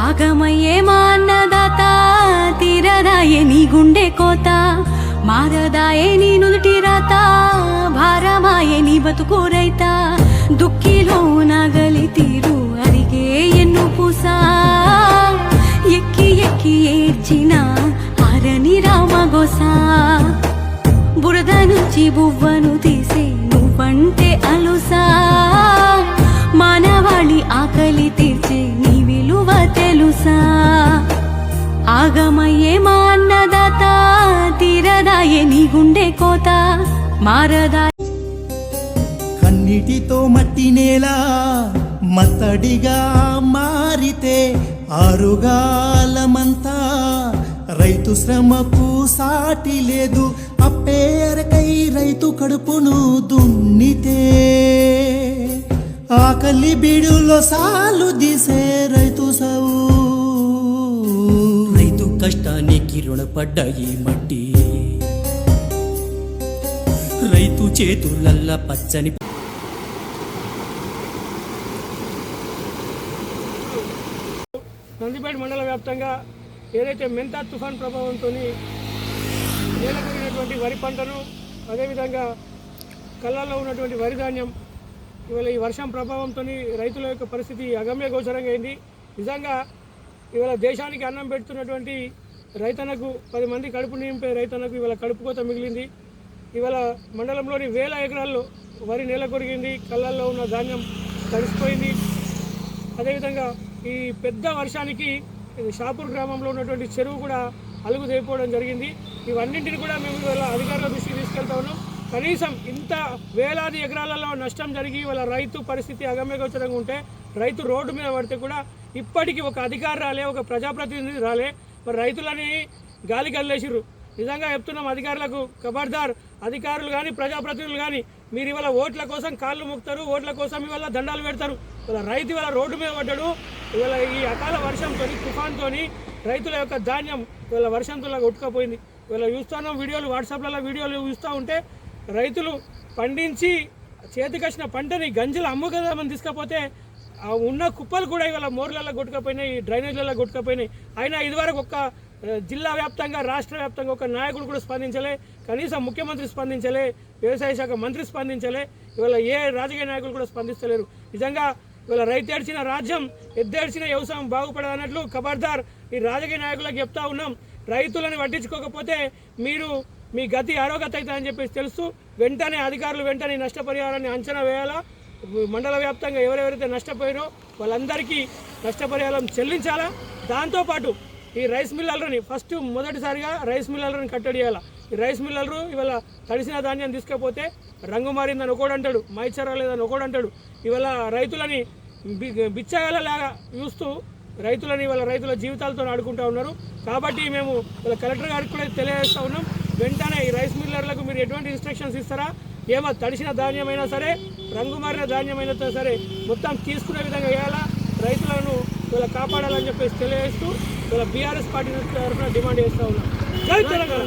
ఆగమయ్యే మా అన్నదాత తీరదాయే నీ గుండె కోత మారదాయే నీ నుదుటి రాత భారమాయే నీ బతుకు రైత. దుఃఖిలో నగలి తీరు అరిగే ఎన్ను పూసా ఎక్కి ఎక్కి ఏడ్చిన ఆరని రామగోసా బురద నుంచి బువ్వను తీసే నువ్వంటే అలుసా. ఆగమయ్యే మా అన్నదాత తీరదాయే నీ గుండె కోత మారదా కన్నిటితో మట్టి నేల మత్తడిగా మారితే ఆరుగాలమంతా రైతు శ్రమకు సాటి లేదు అప్పేరకై రైతు కడుపును దున్నితే ఆకలి బిడులో సాలు దిసే రైతు సవు రుణపడ్డ ఈ మట్టి. రైతు చేతులల్ల పచ్చని నందిపేట మండల వ్యాప్తంగా ఏదైతే మెంతా తుఫాన్ ప్రభావంతో నేలకొరిగినటువంటి వరి పంటను అదేవిధంగా కళ్ళల్లో ఉన్నటువంటి వరి ధాన్యం ఇవాళ ఈ వర్షం ప్రభావంతో రైతుల యొక్క పరిస్థితి అగమ్య గోచరంగా అయింది. నిజంగా ఇవాళ దేశానికి అన్నం పెడుతున్నటువంటి రైతన్నకు పది మంది కడుపు నింపే రైతన్నకు ఇవాళ కడుపు కోత మిగిలింది. ఇవాళ మండలంలోని వేల ఎకరాల్లో వరి నేల కొరిగింది కళ్ళల్లో ఉన్న ధాన్యం తడిసిపోయింది. అదేవిధంగా ఈ పెద్ద వర్షానికి షాపూర్ గ్రామంలో ఉన్నటువంటి చెరువు కూడా అలుగు తెగిపోవడం జరిగింది. ఇవన్నింటిని కూడా మేము ఇవాళ అధికారుల దృష్టికి తీసుకెళ్తా ఉన్నాం. కనీసం ఇంత వేలాది ఎకరాలలో నష్టం జరిగి వాళ్ళ రైతు పరిస్థితి అగమ్యగోచరంగా ఉంటే రైతు రోడ్డు మీద పడితే కూడా ఇప్పటికీ ఒక అధికారి రాలే ఒక ప్రజాప్రతినిధి రాలే. మరి రైతులని గాలి గల్లేసిర్రు నిజంగా చెప్తున్నాం అధికారులకు ఖబర్దార్ అధికారులు కానీ ప్రజాప్రతినిధులు కానీ మీరు ఇవాళ ఓట్ల కోసం కాళ్ళు మొక్తారు ఓట్ల కోసం ఇవాళ దండాలు పెడతారు. ఇవాళ రైతు ఇవాళ రోడ్డు మీద పడ్డాడు. ఇవాళ ఈ అకాల వర్షంతో తుఫాన్తో రైతుల యొక్క ధాన్యం ఇవాళ వర్షంతో కొట్టుకపోయింది. ఇవాళ చూస్తున్నాం వీడియోలు వాట్సాప్లలో వీడియోలు చూస్తూ ఉంటే రైతులు పండించి చేతికొచ్చిన పంటని గంజలు అమ్ముకదామని తీసుకపోతే ఉన్న కుప్పలు కూడా ఇవాళ మోర్లలో కొట్టుకపోయినాయి డ్రైనేజ్లలో కొట్టుకపోయినాయి. అయినా ఇదివరకు ఒక్క జిల్లా వ్యాప్తంగా రాష్ట్ర వ్యాప్తంగా ఒక నాయకుడు కూడా స్పందించలే కనీసం ముఖ్యమంత్రి స్పందించలే వ్యవసాయ శాఖ మంత్రి స్పందించలే ఇవాళ ఏ రాజకీయ నాయకులు కూడా స్పందిస్తలేరు. నిజంగా ఇవాళ రైతేడ్చిన రాజ్యం ఎద్దేడ్చిన వ్యవసాయం బాగుపడదన్నట్లు ఖబర్దార్ ఈ రాజకీయ నాయకులకు చెప్తా ఉన్నాం. రైతులను పట్టించుకోకపోతే మీరు మీ గతి అరోగత అవుతుందని చెప్పేసి తెలుస్తూ వెంటనే అధికారులు వెంటనే నష్టపరిహారాన్ని అంచనా వేయాలా? మండల వ్యాప్తంగా ఎవరెవరైతే నష్టపోయారో వాళ్ళందరికీ నష్టపరిహారం చెల్లించాలా? దాంతోపాటు ఈ రైస్ మిల్లర్లని ఫస్ట్ మొదటిసారిగా రైస్ మిల్లర్ని కట్టడి చేయాలా ఈ రైస్ మిల్లర్లు ఇవాళ తడిసిన ధాన్యం తీసుకపోతే రంగు మారిందని ఒకడు అంటాడు మైచరా లేదని ఒకడు అంటాడు. ఇవాళ రైతులని బిచ్చగలలాగా చూస్తూ రైతులని ఇవాళ రైతుల జీవితాలతో ఆడుకుంటా ఉన్నారు. కాబట్టి మేము ఇవాళ కలెక్టర్ గారికి కూడా తెలియజేస్తూ ఉన్నాం. వెంటనే ఈ రైస్ మిల్లర్లకు మీరు ఎటువంటి ఇన్స్ట్రక్షన్స్ ఇస్తారా? ఏమో తడిసిన ధాన్యమైనా సరే రంగు మారిన ధాన్యమైనా సరే మొత్తం తీసుకునే విధంగా వేయాలా రైతులను ఇలా కాపాడాలని చెప్పేసి తెలియజేస్తూ ఇలా బీఆర్ఎస్ పార్టీ తరఫున డిమాండ్ చేస్తూ ఉన్నాం. జై తెలంగాణ.